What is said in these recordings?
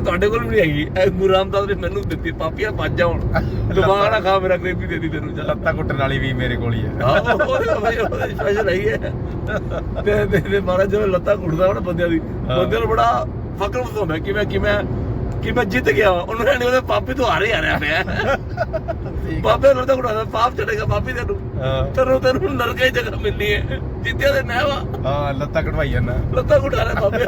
ਤੁਹਾਡੇ ਕੋਲ ਵੀ ਨਹੀਂ ਹੈਗੀ। ਇਹ ਗੁਰੂ ਰਾਮਦਾਸ ਨੇ ਮੈਨੂੰ ਦਿੱਤੀ ਪਾਪੀਆਂ ਭੱਜ ਜਾਉਣ ਦਿਮਾਗ ਨਾ ਖਾ ਮੇਰਾ ਗਰੀਬੀ ਦੇ ਦੀ ਤੈਨੂੰ। ਜਾ ਲੱਤਾਂ ਕੁੱਟਣ ਵਾਲੀ ਵੀ ਮੇਰੇ ਕੋਲ ਹੀ ਹੈ ਸਪੈਸ਼ਲ ਤੇ ਤੇ ਤੇ ਮਹਾਰਾਜ ਜਦੋਂ ਲੱਤਾਂ ਘੁੱਟਦਾ ਉਹਨਾਂ ਬੰਦਿਆਂ ਦੀ। ਬੰਦਿਆਂ ਨੂੰ ਬੜਾ ਫਕਰ ਹੁੰਦਾ ਕਿ ਮੈਂ ਕਿ ਮੈਂ ਕਿ ਮੈਂ ਜਿੱਤ ਗਿਆ ਉਹਨੂੰ ਉਹਦੇ ਪਾਪੀ ਤੋਂ ਹਾਰੇ ਆ ਰਿਹਾ ਪਿਆ ਬਾਬੇ ਨੂੰ ਤਾਂ ਘੁੱਟਦਾ ਪਾਪ ਚੜੇਗਾ ਪਾਪੀ ਤੈਨੂੰ। ਤੈਨੂੰ ਤੈਨੂੰ ਨਰਕੇ ਹੀ ਜਗ੍ਹਾ ਮਿਲਣੀ ਹੈ। ਜਿੱਤਿਆ ਤੇ ਨਹਿਵਾ ਹਾਂ ਲੱਤਾਂ ਕਢਵਾਈ ਜਾਂਦਾ। ਲੱਤਾਂ ਘੁੱਟਾ ਰਿਹਾ ਬਾਬੇ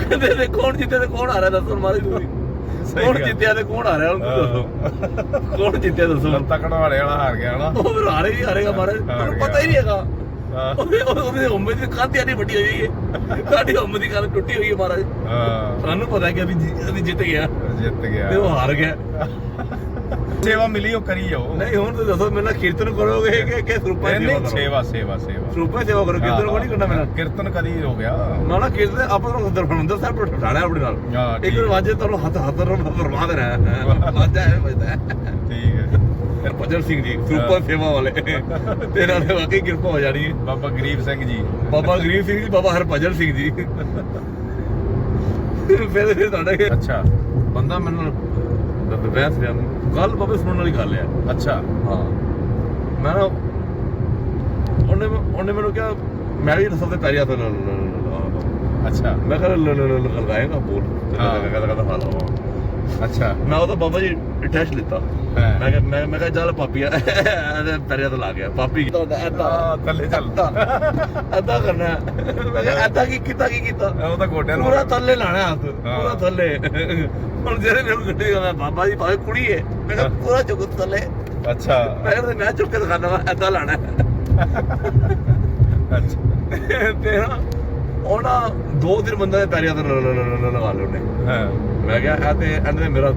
ਕਹਿੰਦੇ ਨੇ ਕੌਣ ਜਿੱਤਿਆ ਤੇ ਕੌਣ ਹਾਰਿਆ ਦੱਸੋ ਮਾਰੀ ਤੁਸੀਂ ਸਹੀ ਕੌਣ ਗੱਲ। ਜਿੱਤਿਆ ਤੇ ਕੌਣ ਹਾਰਿਆ ਤੂੰ ਦੱਸੋ। ਕੌਣ ਜਿੱਤਿਆ ਦੱਸੋ। ਲੱਤਾਂ ਕਢਵਾੜੇ ਵਾਲਾ ਹਾਰ ਗਿਆ ਨਾ ਉਹ ਫਿਰ ਹਾਰੇ ਹੀ ਹਾਰੇਗਾ ਮਾਰੇ ਹਾਰ ਤੁਹਾਨੂੰ ਗਿਆ। ਪਤਾ ਹੀ ਨਹੀਂ ਹੈਗਾ। ਹਾਂ। ਉਹਦੇ ਉਹਦੇ ਉਮਰ ਦੀ ਕਾਂਤਿਆਂ ਨਹੀਂ ਵੱਡੀ ਹੋਈ ਹੈ ਸਾਡੀ ਉਮਰ ਦੀ ਗੱਲ ਟੁੱਟੀ ਹੋਈ ਹੈ ਮਹਾਰਾਜ ਹਾਂ। ਸਾਨੂੰ ਪਤਾ ਕਿ ਅਸੀਂ ਜਿੱਤ ਗਿਆ ਜਿੱਤ ਤੇ ਗਿਆ ਉਹ ਹਾਰ ਗਿਆ। ਸੇਵਾ ਮਿਲੀ ਉਹ ਕਰੀ ਜਾਓ। ਨਹੀਂ ਹੁਣ ਤੁਸੀਂ ਦੱਸੋ ਮੇਰੇ ਨਾਲ ਕੀਰਤਨ ਕਰੋਗੇ ਕਿ ਕਿ ਸਰੂਪਾ ਨਹੀਂ ਸੇਵਾ ਨਹੀਂ ਸੇਵਾ ਸੇਵਾ ਸੇਵਾ। ਸਰੂਪਾ ਸੇਵਾ ਕਰੋ ਕੀਰਤਨ ਕੋਈ ਨਹੀਂ ਕਰਨਾ ਮੇਰਾ ਕੀਰਤਨ ਕਦੀ ਹੋ ਗਿਆ। ਨਾ ਨਾ ਕੀਰਤਨ ਆਪਾਂ ਨੂੰ ਦਰਬਾਰ ਸਾਹਿਬ ਤੋਂ ਠਾਣਾ ਆਪਣੇ ਨਾਲ। ਇੱਕ ਵਾਜੇ ਤੁਹਾਨੂੰ ਹੱਥ ਹੱਥ ਨਾਲ ਫਰਮਾ ਦੇਣਾ ਹੈ ਵਾਜਾ ਹੈ ਵੱਜਦਾ ਠੀਕ ਹੈ ਫਿਰ ਭਜਨ ਸਿੰਘ ਜੀ ਸਰੂਪਾ ਸੇਵਾ ਵਾਲੇ। ਤੇ ਨਾਲ ਵਾਕਈ ਕਿਰਪਾ ਹੋ ਜਾਣੀ ਹੈ। ਬਾਬਾ ਗਰੀਬ ਸਿੰਘ ਜੀ। ਬਾਬਾ ਗਰੀਬ ਸਿੰਘ ਜੀ ਬਾਬਾ ਹਰਭਜਨ ਸਿੰਘ ਜੀ। ਫਿਰ ਫਿਰ ਤੁਹਾਡਾ ਅੱਛਾ। ਬੰਦਾ ਮੈਨੂੰ ਬਹਿਸ ਰਿਹਾ ਗੱਲ ਬਾਬੇ ਸੁਣਨ ਵਾਲੀ ਗੱਲ ਹੈ ਅੱਛਾ ਹਾਂ ਮੈਂ ਨਾ ਉਹਨੇ ਉਹਨੇ ਮੈਨੂੰ ਕਿਹਾ ਮੈਂ ਵੀ ਸਭ ਤੋਂ ਪਹਿਲਾਂ ਤੋਂ ਅੱਛਾ ਮੈਂ ਕਿਹਾ ਲਗਾਏਗਾ ਬੋਲ। ਕਹਿੰਦਾ ਕਹਿੰਦਾ ਹਾਂ ਲਾਵਾਂ ਅੱਛਾ। ਮੈਂ ਉਹਦਾ ਬਾਬਾ ਜੀ ਟੈਸਟ ਲਿੱਤਾ। ਮੈਂ ਕਿਹਾ ਮੈਂ ਮੈਂ ਕਿਹਾ ਚੱਲ ਪਾਪੀ ਆ ਇਹਦੇ ਪੈਰਿਆਂ ਤੋਂ ਲਾ ਗਿਆ। ਪਾਪੀ ਤੁਹਾਡਾ ਆ ਥੱਲੇ ਚੱਲ। ਅੱਧਾ ਕਰਨਾ। ਮੈਂ ਕਿਹਾ ਅੱਧਾ ਕੀ ਕੀਤਾ ਕੀ ਕੀਤਾ? ਉਹ ਤਾਂ ਗੋਡਿਆਂ ਨੂੰ ਪੂਰਾ ਥੱਲੇ ਲਾਣਾ ਹੱਥ। ਪੂਰਾ ਥੱਲੇ। ਹੁਣ ਜਿਹੜੇ ਮੈਨੂੰ ਗੱਡੀ ਕਹਿੰਦਾ ਬਾਬਾ ਜੀ ਭਾਵੇਂ ਕੁੜੀ ਹੈ ਮੈਂ ਕਿਹਾ। ਪੂਰਾ ਚੁੱਕ ਥੱਲੇ। ਅੱਛਾ। ਮੈਂ ਕਿਹਾ ਮੈਂ ਚੁੱਕ ਕੇ ਦਿਖਾਣਾ ਏਦਾਂ ਲਾਣਾ। ਅੱਛਾ। ਤੇ ਨਾ ਉਹ ਨਾ ਦੋ ਦਿਨ ਬੰਦਾ ਦੇ ਪੈਰੀਆਂ ਤੋਂ ਲਗਾ ਲਏ ਉਹਨੇ ਹਾਂ। ਮੈਂ ਕਿਹਾ ਇਹ ਤੇ ਇਹਨੇ ਮੇਰਾ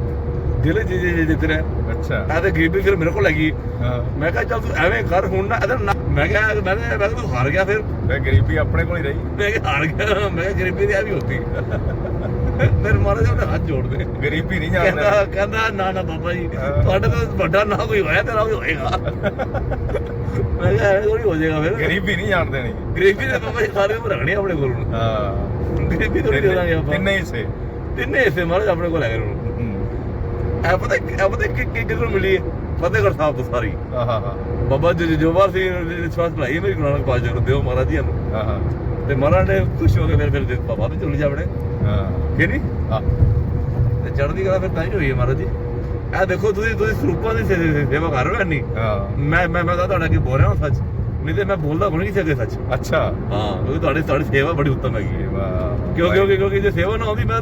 ਦਿਲ ਜੀ ਜੀ ਜੀ ਜਿੱਤ ਰਿਹਾ। ਅੱਛਾ। ਇਹ ਤੇ ਗਰੀਬੀ ਫਿਰ ਮੇਰੇ ਕੋਲ ਲੱਗੀ ਹਾਂ। ਮੈਂ ਕਿਹਾ ਚੱਲ ਤੂੰ ਐਵੇਂ ਕਰ ਹੁਣ ਨਾ ਇਹਦੇ ਮੈਂ ਕਿਹਾ ਮੈਂ ਕਿਹਾ ਮੈਂ ਤੂੰ ਹਾਰ ਗਿਆ ਫਿਰ। ਫੇ ਗਰੀਬੀ ਆਪਣੇ ਕੋਲ ਹੀ ਰਹੀ। ਮੈਂ ਕਿਹਾ ਹਾਰ ਗਿਆ। ਮੈਂ ਕਿਹਾ ਗਰੀਬੀ ਦੀ ਆ ਵੀ ਹੁੰਦੀ। ਫਿਰ ਮਹਾਰਾਜ ਉਹਨੇ ਹੱਥ ਜੋੜਦੇ ਗਰੀਬੀ ਨਹੀਂ ਜਾਣਦਾ। ਕਹਿੰਦਾ ਨਾ ਨਾ ਬਾਬਾ ਜੀ। ਤੁਹਾਡੇ ਤੋਂ ਵੱਡਾ ਨਾ ਕੋਈ ਹੋਇਆ ਤੇਰਾ ਵੀ ਹੋਏਗਾ। ਮੈਂ ਕਿਹਾ ਐਵੇਂ ਥੋੜੀ ਹੋ ਜਾਏਗਾ ਫਿਰ। ਗਰੀਬੀ ਨਹੀਂ ਜਾਣ ਦੇਣੀ। ਗਰੀਬੀ ਦੇ ਬਾਬਾ ਜੀ ਸਾਰੇ ਉਮਰ ਰੱਖਣੀ ਆਪਣੇ ਕੋਲ। ਹੁਣ ਹਾਂ। ਗਰੀਬੀ ਥੋੜੀ ਦੇ ਦਾਂਗੇ ਆਪਾਂ। ਤਿੰਨੇ ਹਿੱਸੇ। ਤਿੰਨੇ ਹਿੱਸੇ ਮਹਾਰਾਜ ਆਪਣੇ ਕੋਲ ਹੈਗੇ ਹੁਣ ਹੂੰ। ਇਹ ਪਤਾ ਇਹ ਪਤਾ ਕਿ ਕਿ ਕਿਧਰੋਂ ਮਿਲੀ ਹੈ ਫਤਿਹਗੜ੍ਹ ਸਾਹਿਬ ਤੋਂ ਸਾਰੀ। ਹਾ ਬਾਬਾ ਜੀ ਜੋਬਾਰ ਸਿੰਘ ਨੇ ਵਿਸ਼ਵਾਸ ਭਲਾਈ ਮੇਰੀ ਗੁਰੂ ਨਾਨਕ ਪਾਤਸ਼ਾਹ ਨੂੰ ਦਿਓ ਮਹਾਰਾਜ ਜੀ ਨੂੰ ਤੇ ਮਹਾਰਾਜ ਨੇ ਖੁਸ਼ ਹੋ ਕੇ ਫਿਰ ਫਿਰ ਬਾਬਾ ਵੀ ਚੁੱਲ ਜਾਵੜੇ ਹਾਂ। ਕਿ ਨਹੀਂ? ਆ ਤੇ ਚੜ੍ਹਦੀ ਕਲਾ ਫਿਰ ਤਾਂ ਹੀ ਹੋਈ ਹੈ ਮਹਾਰਾਜ ਜੀ। ਇਹ ਦੇਖੋ ਤੁਸੀਂ ਤੁਸੀਂ ਸਰੂਪਾਂ ਦੀ ਸੇ- ਸੇਵਾ ਕਰ ਰਹੇ ਹੋ ਨਹੀਂ ਹਾਂ। ਮੈਂ ਮੈਂ ਮੈਂ ਤਾਂ ਤੁਹਾਡੇ ਅੱਗੇ ਬੋਲ ਰਿਹਾ ਹਾਂ ਸੱਚ। ਨਹੀਂ ਤੇ ਮੈਂ ਬੋਲਦਾ ਕੋਈ ਨਹੀਂ ਸਕੇ ਸੱਚ। ਅੱਛਾ। ਹਾਂ ਕਿਉਂਕਿ ਤੁਹਾਡੀ ਤੁਹਾਡੀ ਸੇਵਾ ਬੜੀ ਉੱਤਮ ਹੈਗੀ ਹੈ। ਵਾਹ। ਕਿਉਂ ਕਿਉਂਕਿ ਕਿਉਂਕਿ ਜੇ ਸੇਵਾ ਨਾ ਹੁੰਦੀ ਮੈਂ